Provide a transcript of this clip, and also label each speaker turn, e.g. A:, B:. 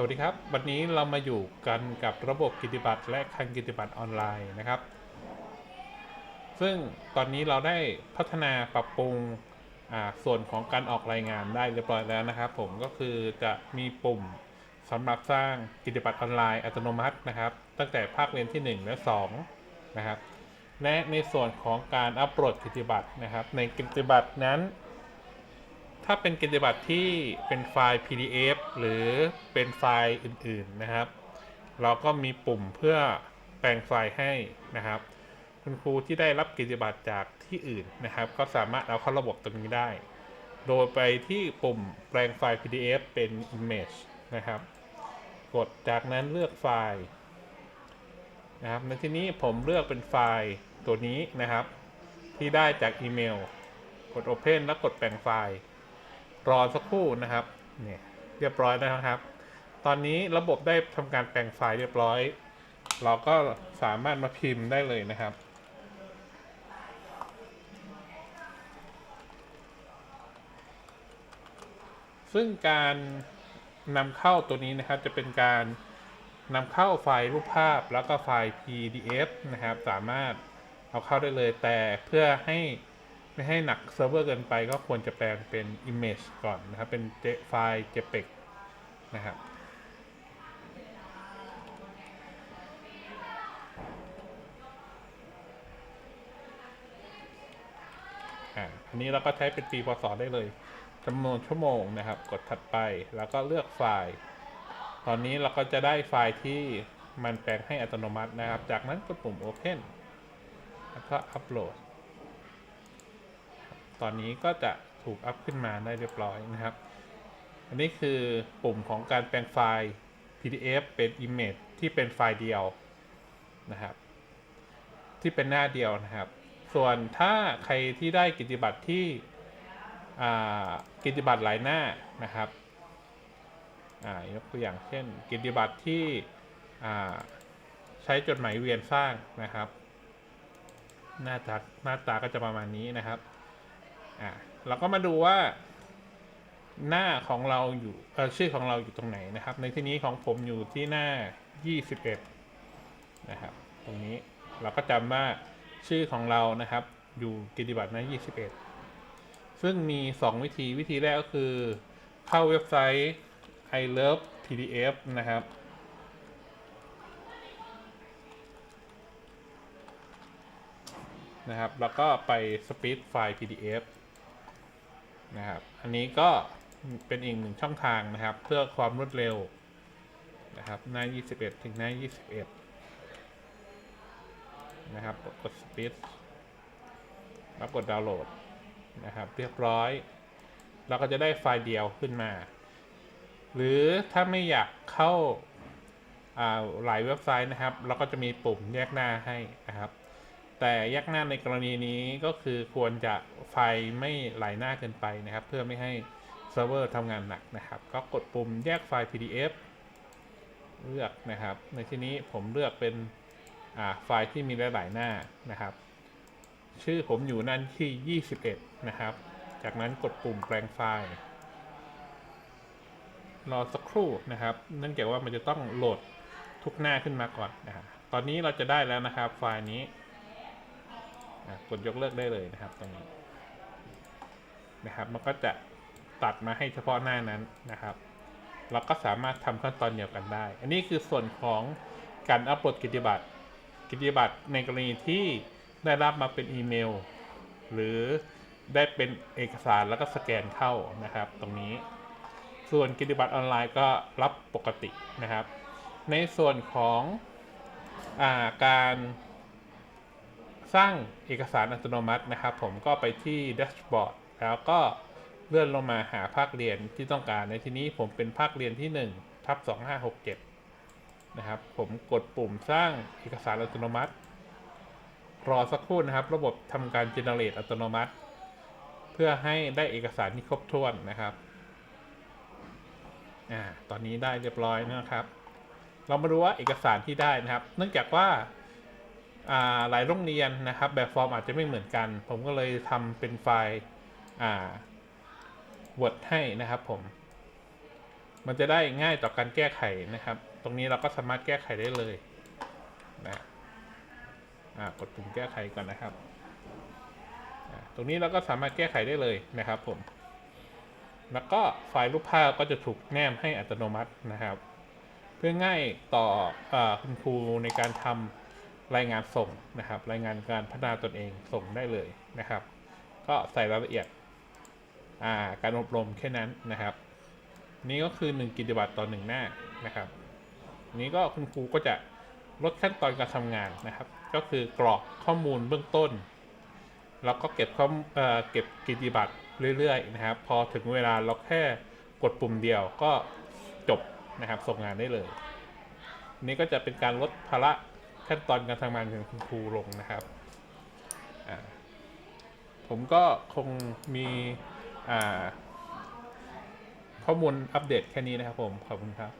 A: สวัสดีครับ วันนี้เรามาอยู่กันกับระบบกิจบัตรและคันกิจบัตรออนไลน์นะครับ ซึ่งตอนนี้เราได้พัฒนาปรับปรุงอ่าส่วนของการออกรายงานได้เรียบร้อยแล้วนะครับ ผมก็คือจะมีปุ่มสำหรับสร้างกิจบัตรออนไลน์อัตโนมัตินะครับ ตั้งแต่ภาคเรียนที่ 1 และ 2 นะครับและในส่วนของการอัปโหลดกิจบัตรนะครับ ในกิจบัตรนั้น ถ้าเป็นกิจบัตรที่เป็นไฟล์ PDF หรือเป็นไฟล์อื่นๆนะครับ เราก็มีปุ่มเพื่อแปลงไฟล์ให้นะครับ คุณครูที่ได้รับกิจบัตรจากที่อื่นนะครับ ก็สามารถเอาเข้าระบบตรงนี้ได้ โดยไปที่ปุ่มแปลงไฟล์ PDF เป็น Image นะครับ กดจากนั้นเลือกไฟล์นะครับในที่นี้ผมเลือกเป็นไฟล์ตัวนี้นะครับ ที่ได้จากอีเมล กด Open แล้วกดแปลงไฟล์ รอสักครู่นะครับเนี่ยเรียบร้อยแล้วนะครับ ตอนนี้ระบบได้ทำการแปลงไฟล์เรียบร้อย เราก็สามารถมาพิมพ์ได้เลยนะครับซึ่งการนำเข้าตัวนี้นะครับจะเป็นการนำเข้าไฟล์รูปภาพแล้วก็ไฟล์ PDF นะครับ สามารถเอาเข้าได้เลยแต่เพื่อให้ ไม่ให้หนักเซิร์ฟเวอร์เกินไปก็ควรจะแปลงเป็น Image ก่อนนะครับ เป็นไฟล์ JPEG นะครับอันนี้เราก็ใช้เป็นปีพศได้เลยจำนวนชั่วโมงนะครับ กดถัดไปแล้วก็เลือกไฟล์ ตอนนี้เราก็จะได้ไฟล์ที่มันแปลงให้อัตโนมัตินะครับ จากนั้นกดปุ่ม Open แล้วก็อัปโหลด ตอนนี้ก็จะถูกอัพขึ้นมาได้เรียบร้อยนะครับ อันนี้คือปุ่มของการแปลงไฟล์ PDF เป็น Image ที่เป็นไฟล์เดียวนะครับ ที่เป็นหน้าเดียวนะครับ ส่วนถ้าใครที่ได้กิจบัตรที่กิจบัตรหลายหน้านะครับอายกตัวอย่างเช่น กิจบัตรที่ใช้จดหมายเวียนสร้างนะครับ หน้าตาหน้าตาก็จะประมาณนี้นะครับ อ่าเราก็มาดูว่าหน้าของเราอยู่เออชื่อของเราอยู่ตรงไหนนะครับ ในที่นี้ของผมอยู่ที่หน้า 21 นะครับ ตรงนี้เราก็จำว่าชื่อของเรานะครับ อยู่กิจบัตรหน้า 21 ซึ่งมี 2 วิธีวิธีแรกก็คือ เข้าเว็บไซต์ i love pdf นะครับ นะครับ แล้วก็ไป speed file pdf นะครับ อันนี้ก็เป็นอีกหนึ่งช่องทางนะครับ เพื่อความรวดเร็วนะครับหน้า 21 ถึงหน้า 21 นะครับ กด speed แล้วกดดาวน์โหลดนะครับ เรียบร้อย เราก็จะได้ไฟล์เดียวขึ้นมา หรือถ้าไม่อยากเข้าาหลายเว็บไซต์นะครับ เราก็จะมีปุ่มแยกหน้าให้นะครับ แต่แยกหน้าในกรณีนี้ก็คือควรจะไฟไม่หลายหน้าเกินไปนะครับ เพื่อไม่ให้เซิร์ฟเวอร์ทำงานหนักนะครับ ก็กดปุ่มแยกไฟล์ PDF เลือกนะครับ ในที่นี้ผมเลือกเป็นอ่าไฟล์ที่มีหลายๆหน้านะครับ ชื่อผมอยู่นั่นที่ 21 นะครับ จากนั้นกดปุ่มแปลงไฟล์ รอสักครู่นะครับ เนื่องจากว่ามันจะต้องโหลดทุกหน้าขึ้นมาก่อนนะตอนนี้เราจะได้แล้วนะครับไฟล์นี้ กดยกเลิกได้เลยนะครับตรงนี้นะครับ มันก็จะตัดมาให้เฉพาะหน้านั้นนะครับ เราก็สามารถทำขั้นตอนเดียวกันได้ อันนี้คือส่วนของการอัปโหลดกิจบัตรกิจบัตรในกรณีที่ได้รับมาเป็นอีเมล หรือได้เป็นเอกสารแล้วก็สแกนเข้านะครับ ตรงนี้ ส่วนกิจบัตรออนไลน์ก็รับปกตินะครับ ในส่วนของอาการ สร้างเอกสารอัตโนมัตินะครับ ผมก็ไปที่แดชบอร์ดแล้วก็เลื่อนลงมาหาภาคเรียนที่ต้องการในที่นี้ผมเป็นภาคเรียนที่1ทับ2567นะครับ ผมกดปุ่มสร้างเอกสารอัตโนมัติ รอสักครู่นะครับ ระบบทำการ generate อัตโนมัติ เพื่อให้ได้เอกสารที่ครบถ้วนนะครับอ่าตอนนี้ได้เรียบร้อยนะครับ เรามาดูว่าเอกสารที่ได้นะครับ เนื่องจากว่า หลายโรงเรียนนะครับ แบบฟอร์มอาจจะไม่เหมือนกัน ผมก็เลยทำเป็นไฟล์ Word ให้นะครับผม มันจะได้ง่ายต่อการแก้ไขนะครับ ตรงนี้เราก็สามารถแก้ไขได้เลยนะกดปุ่มแก้ไขก่อนนะครับ ตรงนี้เราก็สามารถแก้ไขได้เลยนะครับผม แล้วก็ไฟล์รูปภาพก็จะถูกแนมให้อัตโนมัตินะครับ เพื่อง่ายต่ออคุณครูในการทำ รายงานส่งนะครับ รายงานการพัฒนาตนเองส่งได้เลยนะครับ ก็ใส่รายละเอียดาการอบรมแค่นั้นนะครับ นี่ก็คือ 1 กิจบัตรต่อ 1 หน้านะครับ นี้ก็คุณครูก็จะลดขั้นตอนการทำงานนะครับ ก็คือกรอกข้อมูลเบื้องต้น แล้วก็เก็บข้อมเอ่อเก็บกิจบัตรเรื่อยๆนะครับ พอถึงเวลาเราแค่กดปุ่มเดียวก็จบนะครับส่งงานได้เลย นี่ก็จะเป็นการลดภาระ ขั้นตอนการทำงานของคุณครูลงนะครับ ผมก็คงมีข้อมูลอัปเดตแค่นี้นะครับผม ขอบคุณครับ